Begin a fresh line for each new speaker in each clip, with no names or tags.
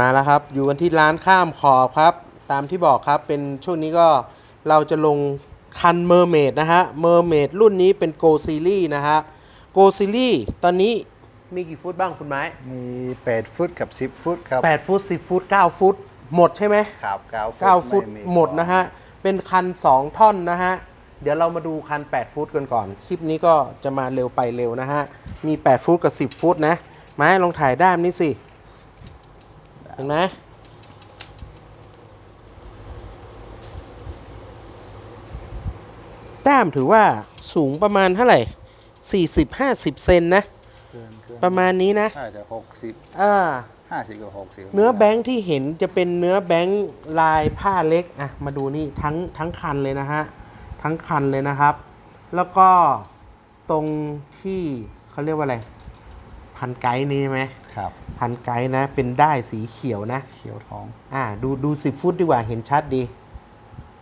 มาแล้วครับ อยู่กันที่ร้านข้ามขอบครับ ตามที่บอกครับเป็นช่วงนี้ก็เราจะลงคันเมอร์เมดนะฮะเมอร์เมดรุ่นนี้เป็นโกซีรีส์นะฮะโกซีรีส์ตอนนี้มีกี่ฟุตบ้างคุณไม้
มี 8 ฟุตกับ 10 ฟุตครับ
8 ฟุต 10 ฟุต 9 ฟุต หมดใช่ไหม
ครับ9ฟุต
9ฟุต
ไห
มดนะฮะ เป็นคัน 2 ท่อนนะฮะ เดี๋ยวเรามาดูคัน 8 ฟุตกันก่อน คลิปนี้ก็จะมาเร็วไปเร็วนะฮะ มี 8 ฟุตกับ 10 ฟุตนะ ไม้ลองถ่ายด้ามนี้สิเห็นไหมด้ามถือว่าสูงประมาณเท่าไหร่40-50เซนนะ
เกินเกิน
ประมาณนี้นะ
น่าจะ60
อ่า
50กับ60
เนื้อแบงค์ที่เห็นจะเป็นเนื้อแบงค์ลายผ้าเล็กอะมาดูนี่ทั้งทั้งคันเลยนะฮะ ทั้งคันเลยนะครับ แล้วก็ตรงที่เขาเรียกว่าอะไร พันไกด์นี่ใช่ไหม
ครับ
พันไกด์นะ เป็นได้ายสีเขียวนะ
เขียวทอง
อ่า ดูดูสิบฟุตดีกว่าเห็นชัดดี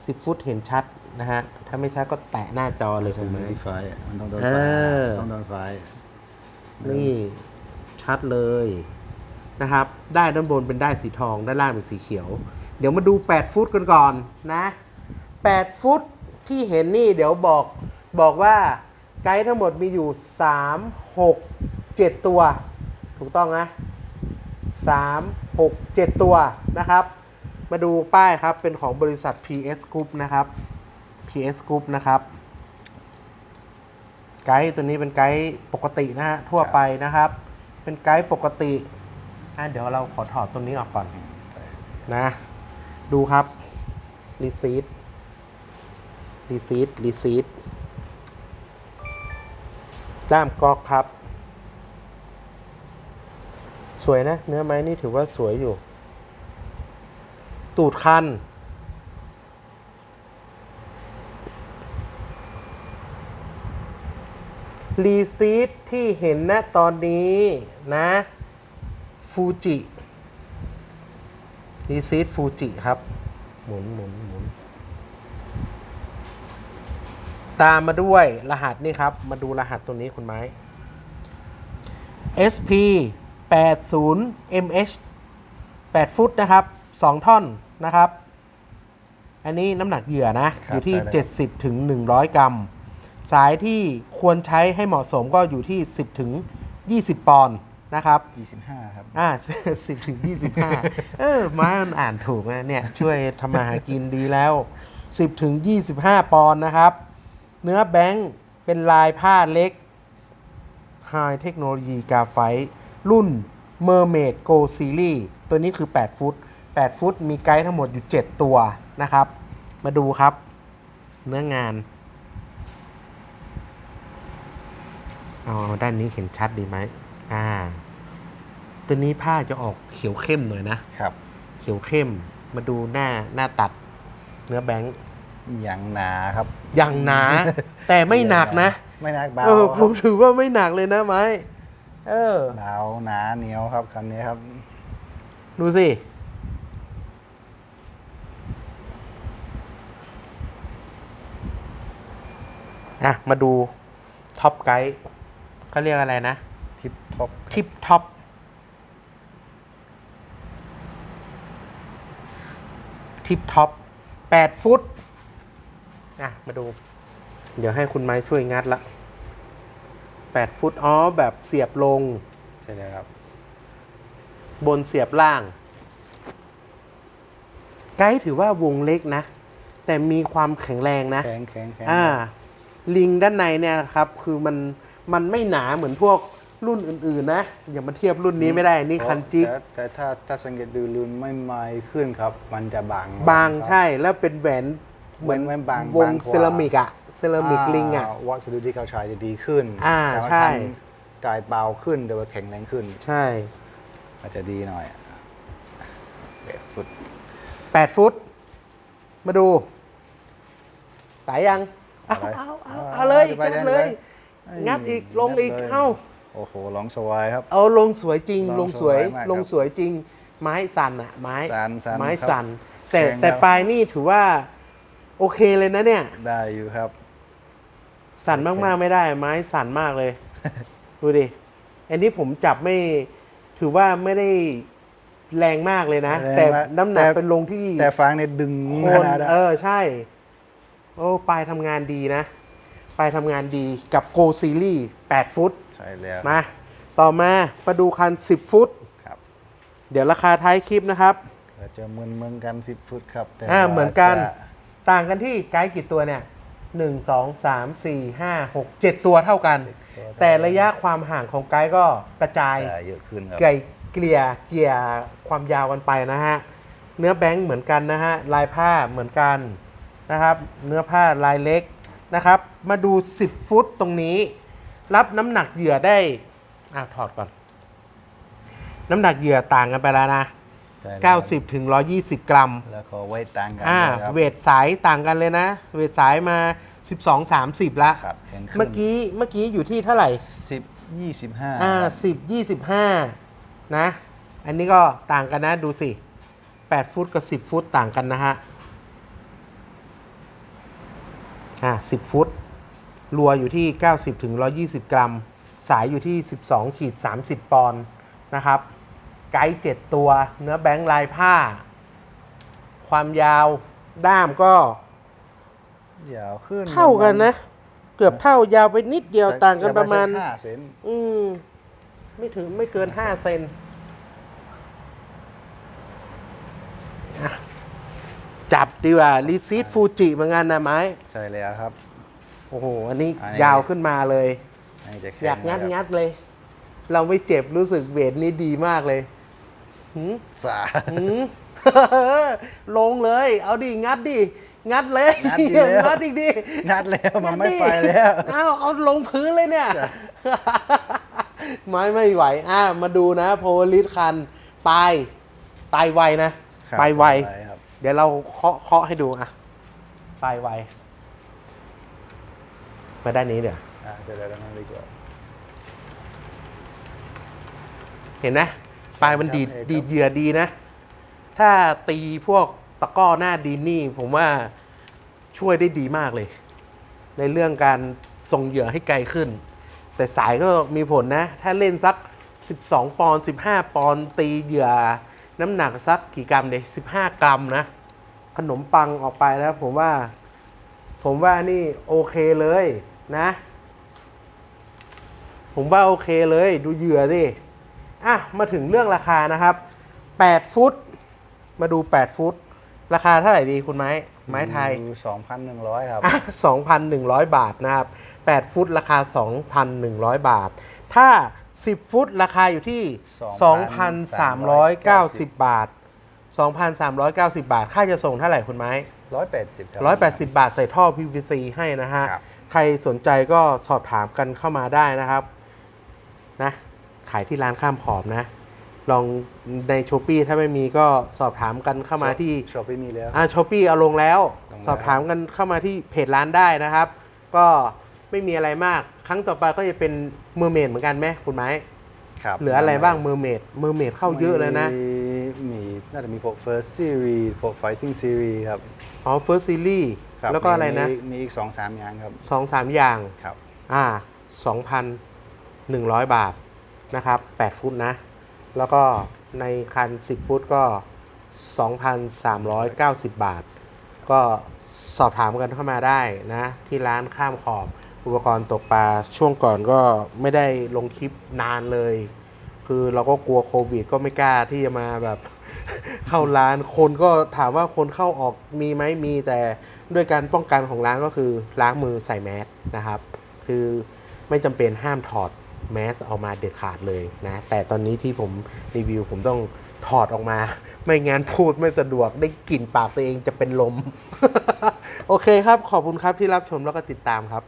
สิบฟุตเห็นชัดนะฮะ ถ้าไม่ชัดก็แตะหน้าจอเลย
ใช่
คุณ
ไหม
ไม้
ที่ไฟอะมันต้องโดน
เอ
ไฟ
อ
ต้องโดนไฟ
นี่ชัดเลยนะครับ ได้ด้านบนเป็นได้ายสีทอง ด้านล่างเป็นสีเขียว เดี๋ยวมาดู 8 ฟุตกันก่อนนะ 8 ฟุตที่เห็นนี่เดี๋ยวบอกบอกว่าไกด์ทั้งหมดมีอยู่ 3 6 7 ตัว ถูกต้องนะ3 6 7 ตัวนะครับ มาดูป้ายครับ เป็นของบริษัท PS Group นะครับ PS Group นะครับ ไกด์ตัวนี้เป็นไกด์ปกตินะฮะ ทั่วไปนะครับ เป็นไกด์ปกติอะเดี๋ยวเราขอถอดตรงนี้ออกก่อนนะ ดูครับรีซีดรีซีดรีซีดด้ามกอกครับ สวยนะ เนื้อไม้นี่ถือว่าสวยอยู่ ตูดคัน รีซีดที่เห็นณตอนนี้นะ ฟูจิ รีซีดฟูจิครับ หมุนหมุนหมุนตามมาด้วยรหัสนี่ครับ มาดูรหัสตัวนี้คุณไม้ SP 80 MH 8 ฟุตนะครับ 2 ท่อนนะครับ อันนี้น้ำหนักเหยื่อนะ
ครับ
อยู่ที่
ใช่แล้ว
70ถึง100 กรัม สายที่ควรใช้ให้เหมาะสมก็อยู่ที่ 10ถึง20 ปอนด์นะครับ
25 ครับ
อ่า10ถึง25เออไม้มันอ่านถูกนะเนี่ย ช่วยทำมาหากินดีแล้ว 10ถึง25 ปอนด์นะครับ เนื้อแบงค์เป็นลายผ้าเล็ก High Technology กาไฟ รุ่น Mermaid Go Series ตัวนี้คือ 8 ฟุต 8 ฟุตมีไกด์ทั้งหมดอยู่ 7 ตัวนะครับ มาดูครับ เนื้องานอ๋อด้านนี้เห็นชัดดีไหมอ่า ตัวนี้ผ้าจะออกเขียวเข้มหน่อยนะ
ครับ
เขียวเข้ม มาดูหน้าหน้าตัด เนื้อแบงค์
อย่างหนาครับ
อย่างหนา แต่ไม่หนักนะ
ไม่หนักเบา
เออ
ค
ผ
รับ
มถือว่าไม่หนักเลยนะไม้ เออ
เบาหนาเหนียวครับคันนี้ครับ
ดูสิ อะ มาดูท็อปไกด์เขาเรียกอะไรนะ
ทิปท็อป
ทิปท็อป ทิปท็อป8ฟุต อะ มาดู เดี๋ยวให้คุณไม้ช่วยงัดละ 8 ฟุตอ๋อแบบเสียบลง
ใช่แล้วครับ
บนเสียบล่าง ไกด์ถือว่าวงเล็กนะ แต่มีความแข็งแรงนะ
แข็งแข็งแข็ง
อ่า ลิงด้านในเนี่ยครับ คือมันมันไม่หนาเหมือนพวกรุ่นอื่น ๆ นะ อย่ามาเทียบรุ่นนี้ไม่ได้ นี่คันจิก
แต่แต่ถ้าถ้าสังเกตดูรุนไม่ไม้ขึ้นครับ มันจะบาง
บาง
ครับ
ใช่แล้วเป็นแหวน เหมือน
เหมือนบาง
วง
บางกว่า
เซรามิกอะเซรามิกลิงอะ
วัสดุที่เขาใช้จะดีขึ้น
อ่า
สมรถ
ใช่
ทำกายเบาขึ้นแต่ว่าแข็งแรงขึ้น
ใช่
อาจจะดีหน่อยเบดฟุต
8ฟุต มาดูตายยังเอา
อะไร
เอาเอา
อ่า
เอาเลย
ไป
งัด
ไป
เลย
ไป
งัดอีกลงอีก
งัดเลย
เอ้า
โอ้โหลองสวายครับ
เอาลงสวยจริง
ล
ล
ง
ง
ส
ส
ว
วยย
มากครับ
ลงสวยจริง ไม้สั่นอะไม้
สั่นสั่น
ไม้
ครับ
สั่นแต่
แข็ง
แต่
ครับ
ปลายนี่ถือว่า โอเคเลยนะเนี่ย
ได้อยู่ครับ
สั่น
โอเค
มากๆไม่ได้ ไม้สั่นมากเลย ดูดิ อันนี้ผมจับไม่ถือว่าไม่ได้แรงมากเลยนะ
แรง
แต่
มาก
น้ำหนัก
แต่
เป็นลงที่
แต่ฟางเนี่ยดึง
โค
ข
น
นาดนั้น
เออใช่ โอ้ปลายทำงานดีนะ ปลายทำงานดีกับโกซีรีส์8ฟุต
ใช่แล้ว
มา ต่อมามาดูคัน 10 ฟุต
ครับ
เดี๋ยวราคาท้ายคลิปนะครับ
ก็จะเหมือนเมืองกัน 10 ฟุตครับแต่
อ่า
ว่า
เหมือนกัน
จะ
ต่างกันที่ไกด์กี่ตัวเนี่ย1 2 3 4 5 6 7ตัวเท่ากัน แต่ระยะความห่างของไกด์ก็กระจาย
จะเยอะขึ้นครับ
ไก่เกลี่ยเกลี่ยความยาวกันไปนะฮะเนื้อแบงค์เหมือนกันนะฮะลายผ้าเหมือนกันนะครับเนื้อผ้าลายเล็กนะครับ มาดู 10 ฟุตตรงนี้ รับน้ำหนักเหยื่อได้อะถอดก่อน น้ำหนักเหยื่อต่างกันไปแล้วนะ
ใช่แล้ว
90ถึง120 กรัม
แล้วก็ไว้ต่างกัน
อ่า
ด้วยครับ
เวทสายต่างกันเลยนะ เวทสายมา 12 30 ละ
ครับเห็นขึ้น
เมื่อกี้เมื่อกี้อยู่ที่เท่าไหร่
สิบยี่สิบห้า
อ่าสิบยี่สิบห้านะ อันนี้ก็ต่างกันนะดูสิแปดฟุตกับสิบฟุตต่างกันนะฮะ อ่าสิบฟุต รัวอยู่ที่ 90ถึง120 กรัม สายอยู่ที่ 12ขีด30 ปอนด์นะครับ ไกด์7ตัว เนื้อแบงค์ลายผ้า ความยาวด้ามก็
ยาวขึ้น
เท่ากันนะ เกือบเท่ายาวไปนิดเดียวต่างกันประมาณ
ห้าเซน
อืมไม่ถึงไม่เกินห้าเซนอะจับดีกว่ารีซีดฟูจิเหมือนกันนะไม้
ใช่แล้วครับ
โอ้โห อันนี้
อันนี้
ยาวขึ้นมาเลย
อันนี้จะแข็
อยากงัด
นะครับ
งัดเลย เราไม่เจ็บรู้สึกเวทนี้ดีมากเลย หืม
สา
หืม ลงเลย เอาดิงัดดิงัดเลย
งัดดีแล้ว
งัดอีกดิ
งัดแล้วมันไม่
งัดดิ
ไปแล้ว
เอาเอาลงพื้นเลยเนี่ยไม้ไม่ไหว อะมาดูนะ โพลิสคันปลายปลายไวนะ
ครับ
ปลายไว
ปลายครับ
เดี๋ยวเราเคาะเคาะให้ดูอะปลายไวมาด้านนี้เดี๋ยว
อ่าใช่แล้วนั่นดีกว่า
เห็นไหม ปลายมันดีด
ครับ
ดีดเหยื่อดีนะ ถ้าตีพวกตะกร้อหน้าดินนี่ ผมว่าช่วยได้ดีมากเลย ในเรื่องการส่งเหยื่อให้ไกลขึ้น แต่สายก็มีผลนะ ถ้าเล่นสัก 12 ปอนด์15 ปอนด์ตีเหยื่อน้ำหนักสักกี่กรัมเดย15 กรัมนะ ขนมปังออกไปแล้วผมว่า ผมว่านี่โอเคเลยนะ ผมว่าโอเคเลยดูเหยื่อดิ อะมาถึงเรื่องราคานะครับ 8 ฟุต มาดู 8 ฟุต ราคาเท่าไหร่ดีคุณไม้ไม้ไทย
สองพันหนึ่งร้อยครับ
อะ2,100 บาทนะครับ 8 ฟุตราคา 2,100 บาท ถ้า 10 ฟุตราคาอยู่ที่ 2,390 บาท 2,390 บาท ค่าจะส่งเท่าไหร่คุณไม้
ร้อยแปดสิบครับ
180 บาทใส่ท่อ PVC ให้นะฮะ
ครับ
ใครสนใจก็สอบถามกันเข้ามาได้นะครับ นะ ขายที่ร้านข้ามขอบนะ ลองในช้อปปีถ้าไม่มีก็สอบถามกันเข้ามาที่
ชอบไปมีแล้ว
อ่าช้อปปี้เอาลงแล้ว
ลงแล้ว
สอบถามกันเข้ามาที่เพจร้านได้นะครับ ก็ไม่มีอะไรมาก ครั้งต่อไปก็จะเป็นเมอร์เมดเหมือนกันไหมคุณไม้
ครับ
เหลืออะไรบ้างเมอร์เมดเมอร์เมดเข้าเยอะเลยนะ
มีมีน่าจะมีพวก first series พวก fighting series ครับ
อ๋อ First Series
ครับ
แล้วก็อะไรนะ
มีมีอีกสองสามอย่างครับ
สองสามอย่าง
ครับ
อ่า2,100บาท นะครับ8ฟุตนะ แล้วก็ในคัน 10 ฟุตก็ 2,390 บาท ก็สอบถามกันเข้ามาได้นะ ที่ร้านข้ามขอบอุปกรณ์ตกปลาช่วงก่อนก็ไม่ได้ลงคลิปนานเลย คือเราก็กลัวโควิด ก็ไม่กล้าที่จะมาแบบเข้าร้านคนก็ถามว่าคนเข้าออกมีไหมมีแต่ด้วยการป้องกันของร้านก็คือล้างมือใส่แมสนะครับ คือไม่จำเป็นห้ามถอด แมสออกมาเด็ดขาดเลยนะ แต่ตอนนี้ที่ผมรีวิวผมต้องถอดออกมา ไม่งั้นพูดไม่สะดวกได้กลิ่นปากตัวเองจะเป็นลม โอเคครับ ขอบคุณครับที่รับชมแล้วก็ติดตามครับ